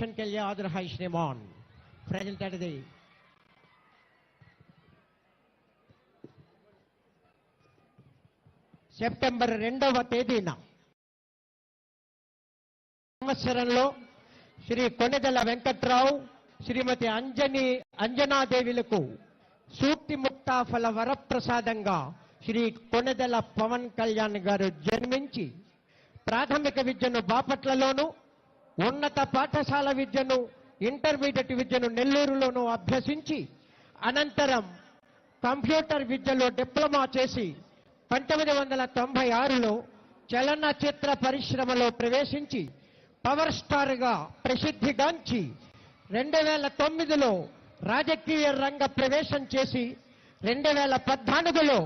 Function के लिए आदर है श्रीमान प्रेजेंटेड दी సెప్టెంబర్ రెండవ తేదీన సంవత్సరంలో శ్రీ కొనెదల వెంకట్రావు శ్రీమతి అంజని అంజనాదేవిలకు సూక్తి ముక్తాఫల వరప్రసాదంగా శ్రీ కొనెదల పవన్ కళ్యాణ్ గారు జన్మించి ప్రాథమిక విద్యను బాపట్లలోను ఉన్నత పాఠశాల విద్యను ఇంటర్మీడియట్ విద్యను నెల్లూరులోనూ అభ్యసించి అనంతరం కంప్యూటర్ విద్యలో డిప్లొమా చేసి పంతొమ్మిది వందల తొంభై ఆరులో చలనచిత్ర పరిశ్రమలో ప్రవేశించి పవర్ స్టార్గా ప్రసిద్ధిగాంచి రెండు వేల తొమ్మిదిలో రాజకీయ రంగ ప్రవేశం చేసి రెండు వేల పద్నాలుగులో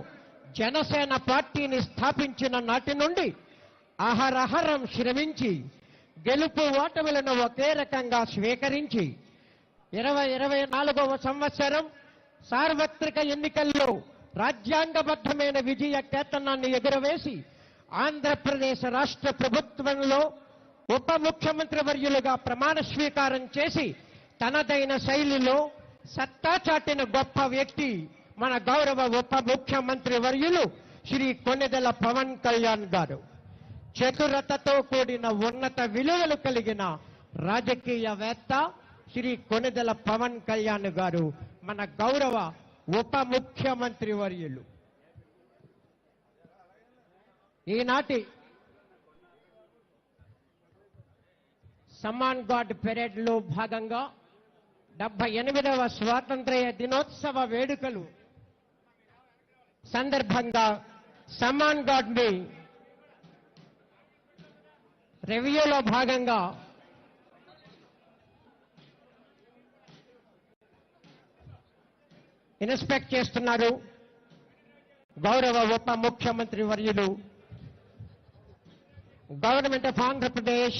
జనసేన పార్టీని స్థాపించిన నాటి నుండి అహరహరం శ్రమించి గెలుపు ఓటములను ఒకే రకంగా స్వీకరించి ఇరవై ఇరవై నాలుగవ సంవత్సరం సార్వత్రిక ఎన్నికల్లో రాజ్యాంగబద్ధమైన విజయ కేతనాన్ని ఎగురవేసి ఆంధ్రప్రదేశ్ రాష్ట్ర ప్రభుత్వంలో ఉప ముఖ్యమంత్రి వర్యులుగా ప్రమాణ స్వీకారం చేసి తనదైన శైలిలో సత్తా చాటిన గొప్ప వ్యక్తి మన గౌరవ ఉప ముఖ్యమంత్రి వర్యులు శ్రీ కొన్నెదల పవన్ కళ్యాణ్ గారు. చతురతతో కూడిన ఉన్నత విలువలు కలిగిన రాజకీయవేత్త శ్రీ కొనిదెల పవన్ కళ్యాణ్ గారు మన గౌరవ ఉప ముఖ్యమంత్రి వర్యులు. ఈనాటి సమ్మాన్ గాడ్ పెరేడ్లో భాగంగా డెబ్బై ఎనిమిదవ స్వాతంత్ర్య దినోత్సవ వేడుకలు సందర్భంగా సమ్మాన్ గాడ్ని రివ్యూలో భాగంగా ఇన్స్పెక్ట్ చేస్తున్నారు గౌరవ ఉప ముఖ్యమంత్రి వర్యులు government of Andhra Pradesh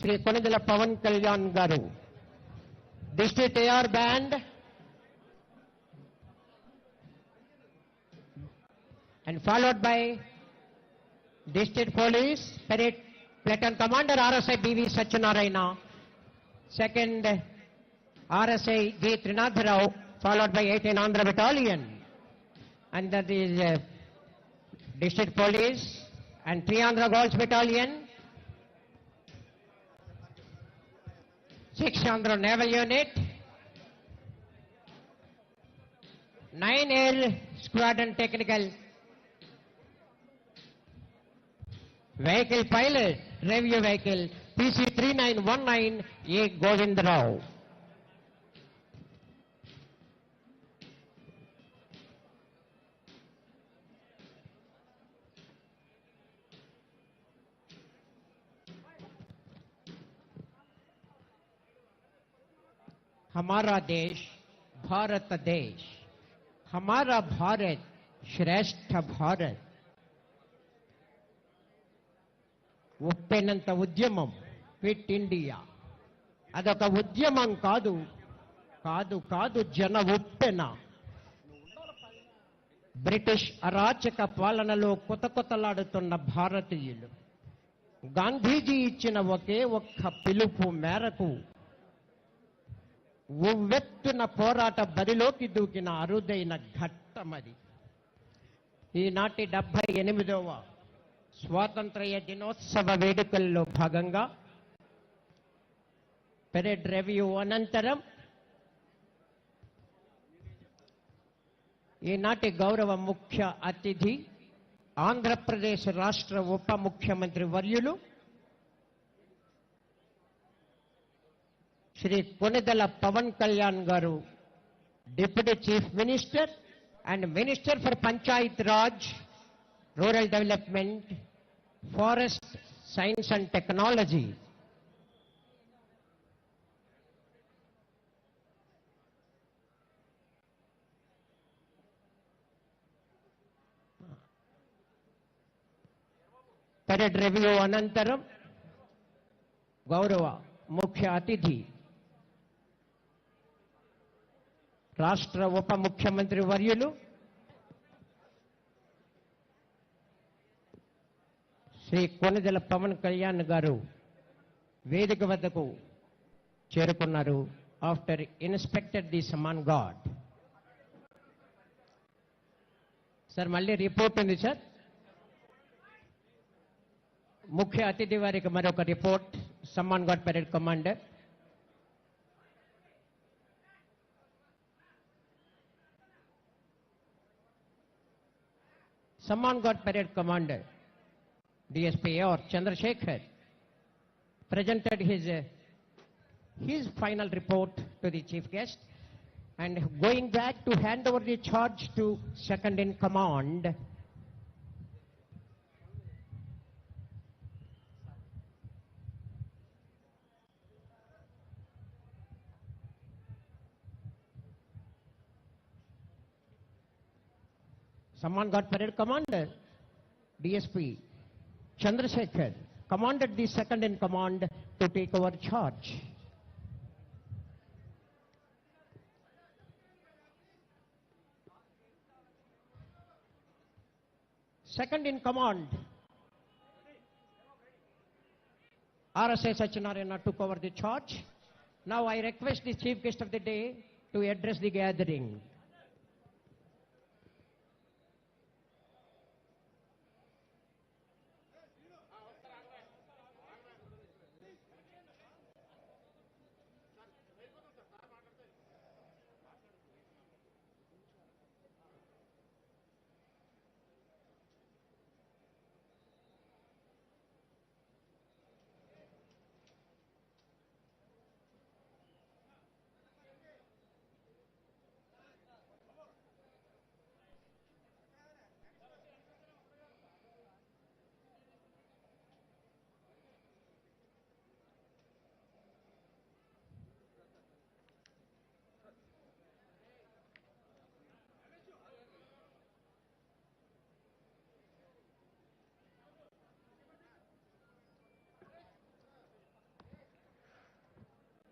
Shri Konidela Pawan Kalyan garu. District AR band and followed by district police parade Platoon Commander RSI B.V. Sachinarayana, second RSI G. Trinadharao, followed by 18 Andhra Battalion. And that is uh, District Police and 3 Andhra Girls Battalion, 6 Andhra Naval Unit, 9 Air Squadron Technical Vehicle pilot, review vehicle PC 3919 A. Govind Rao. हमारा देश भारत देश हमारा भारत श्रेष्ठ भारत ఉప్పెనంత ఉద్యమం. Fit India. అదొక ఉద్యమం కాదు. కాదు కాదు జన ఉప్పెన. బ్రిటిష్ అరాచక పాలనలో కొత్త కొత్తలాడుతున్న భారతీయులు. గాంధీజీ ఇచ్చిన ఒకే ఒక్క పిలుపు మేరకు ఉవ్వెత్తున పోరాట బరిలోకి దూకిన అరుదైన ఘట్టమది. ఈనాటి డెబ్బై ఎనిమిదవ స్వాతంత్ర్య దినోత్సవ వేడుకల్లో భాగంగా పెరేడ్ రెవ్యూ అనంతరం ఈనాటి గౌరవ ముఖ్య అతిథి ఆంధ్రప్రదేశ్ రాష్ట్ర ఉప ముఖ్యమంత్రి వర్యులు Shri Konidela Pawan Kalyan garu deputy chief minister and minister for panchayat raj rural development forest science and technology parade review అనంతరం గౌరవ ముఖ్య అతిథి రాష్ట్ర ఉప ముఖ్యమంత్రి వర్యులు శ్రీ కొనిదెల పవన్ కళ్యాణ్ గారు వేదిక వద్దకు చేరుకున్నారు after inspector the samman guard. Sir మళ్ళీ రిపోర్ట్ ఉంది సార్? ముఖ్య అతిథి వారికి మరొక report. Samman guard parade commander. Samman guard parade commander. DSP or Chandrasekhar presented his, uh, his final report to the chief guest and going back to hand over the charge to second in command. Someone got parade commander, DSP. Chandrasekhar, commanded the second in command to take over charge. Second in command, RSI Sachinarayana took over the charge. Now I request the chief guest of the day to address the gathering.